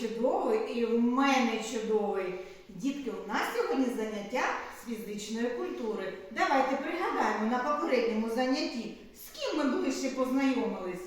чудовий і в мене чудовий. Дітки, у нас сьогодні заняття з фізичної культури. Давайте пригадаємо на попередньому занятті, з ким ми ближче познайомились.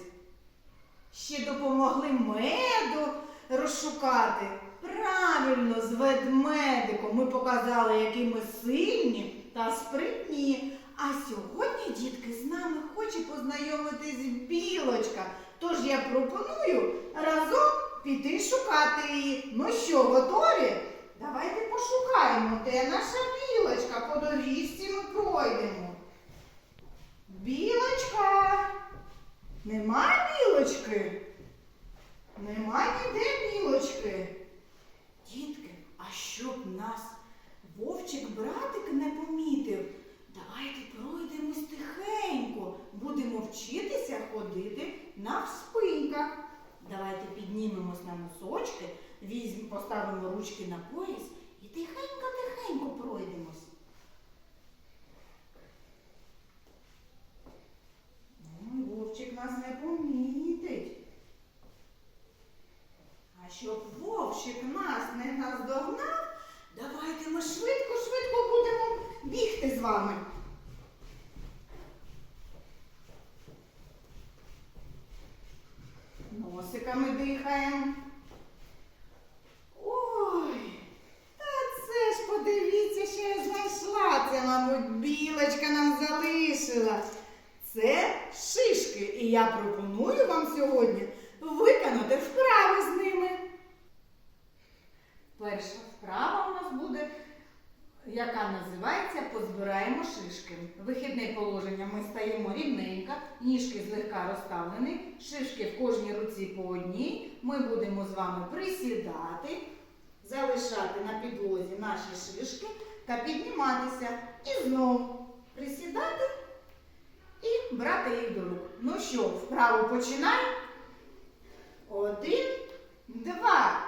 Ще допомогли меду розшукати. Правильно, з ведмедиком ми показали, які ми сильні та спритні. А сьогодні, дітки, з нами хоче познайомитись білочка. Тож я пропоную разом піти шукати її. Ну що, готові? Давайте пошукаємо, де наша білочка. По доріжці ми пройдемо. Білочка. Нема білочки? Нема ніде білочки. Дітки, а щоб нас вовчик братик не помітив, давайте пройдемо тихенько. Будемо вчитися ходити на вспиньках. Давайте піднімемось на носочки, візьмемо, поставимо ручки на пояс і тихенько-тихенько пройдемось. Ой, Вовчик нас не помітить. А щоб вовчик нас не наздогнав, давайте ми швидко-швидко будемо бігти з вами. Носиками дихаємо. Ой, та це ж подивіться, що я знайшла. Це, мабуть, білочка нам залишила. Це шишки, і я пропоную вам сьогодні виконати вправи з ними. Перша вправа у нас буде, яка називається Позбираємо шишки. Вихідне положення ми стаємо рівненько, ніжки злегка розставлені, шишки в кожній руці по одній. Ми будемо з вами присідати, залишати на підлозі наші шишки та підніматися. І знову присідати і брати їх до рук. Ну що, вправо починаємо. Один, два,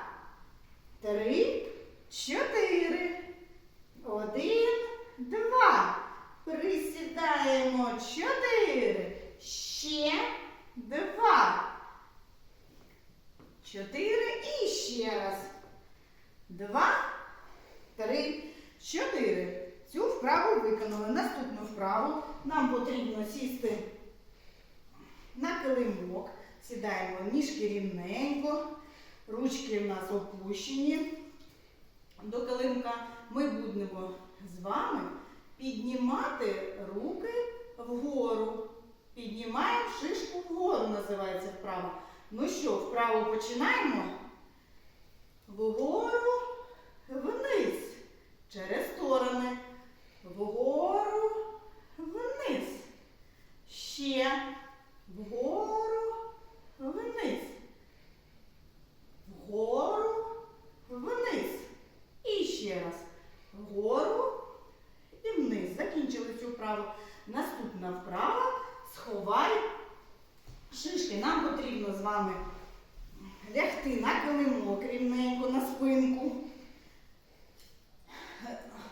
три, чотири. Один, два. Присідаємо чотири. Ще два. Чотири і ще раз. Два, три, чотири. Цю вправу виконали. Наступну вправу нам потрібно сісти на килимок. Сідаємо ніжки рівненько, ручки в нас опущені до килимка. Ми будемо з вами піднімати руки вгору. Піднімаємо шишку вгору, називається вправа. Ну що, вправо починаємо. Вгору. Через сторони. Вгору, вниз. Ще. Вгору, вниз. Вгору, вниз. І ще раз. Вгору і вниз. Закінчили цю вправу. Наступна вправа. Сховай шишки. Нам потрібно з вами лягти на килимок рівненько на спинку.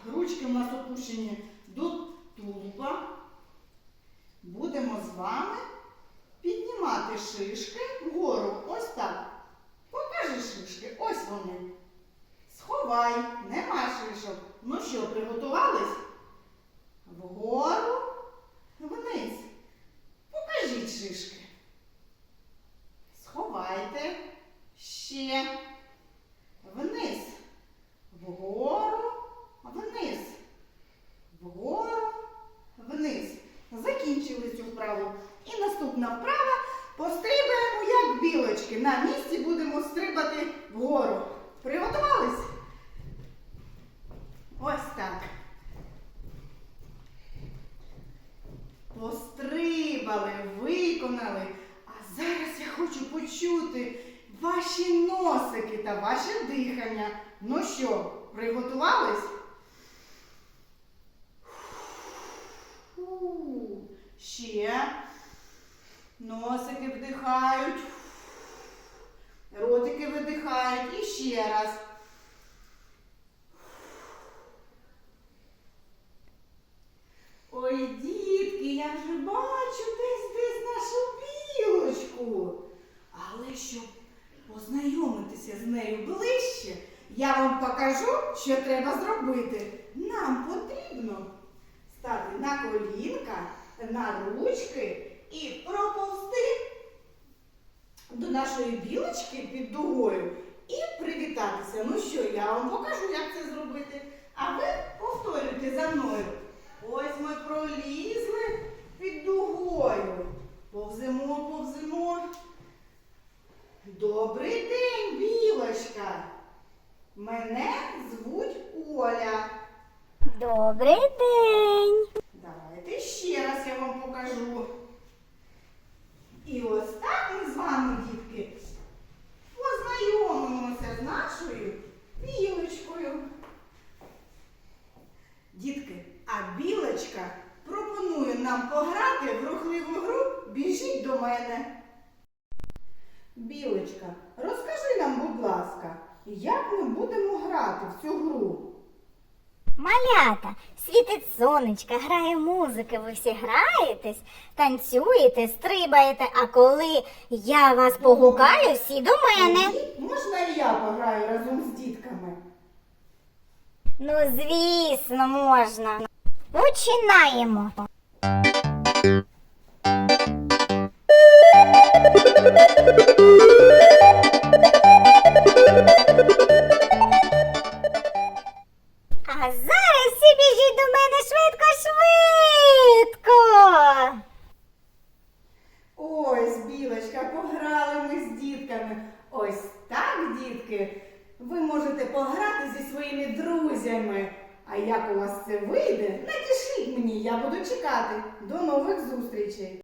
Ручки в нас опущені до тулуба. Будемо з вами піднімати шишки вгору. Ось так. Покажи шишки. Ось вони. Сховай. Нема шишок. Ну що, приготувались? Вгору, вниз. Покажіть шишки. Сховайте. Ще. Вниз. Вгору, вниз. Вгору, вниз. Закінчили цю вправу. І наступна вправа. Пострибаємо, як білочки. На місці будемо стрибати вгору. Приготувались? Ось так. Пострибали, виконали. А зараз я хочу почути ваші носики та ваше дихання. Ну що, приготувались? Ще. Носики вдихають. Видихають. І ще раз. Ой, дітки, я вже бачу десь десь нашу білочку. Але щоб познайомитися з нею ближче, я вам покажу, що треба зробити. Нам потрібно стати на колінка, на ручки і проповзти до нашої білочки під дугою і привітатися. Ну що, я вам покажу, як це зробити. А ви повторюйте за мною. Ось ми пролізли під дугою. Повземо, повземо. Добрий день, білочка. Мене звуть Оля. Добрий день. Давайте ще раз я вам покажу. І ось так ми з вами, дітки, познайомимося з нашою білочкою. Дітки, а пропонує нам пограти в рухливу гру Біжіть до мене. Білочка, розкажи нам, будь ласка, як ми будемо грати в цю гру? Малята, світить сонечка, грає музика, ви всі граєтесь, танцюєте, стрибаєте, а коли я вас погукаю, всі до мене. Можна і я пограю разом з дітками? Ну, звісно, можна. Починаємо. А зараз всі біжіть до мене швидко, швидко. Ось, білочка, пограли ми з дітками. Ось так, дітки, ви можете пограти зі своїми друзями. Як у вас це вийде, напишіть мені, я буду чекати. До нових зустрічей!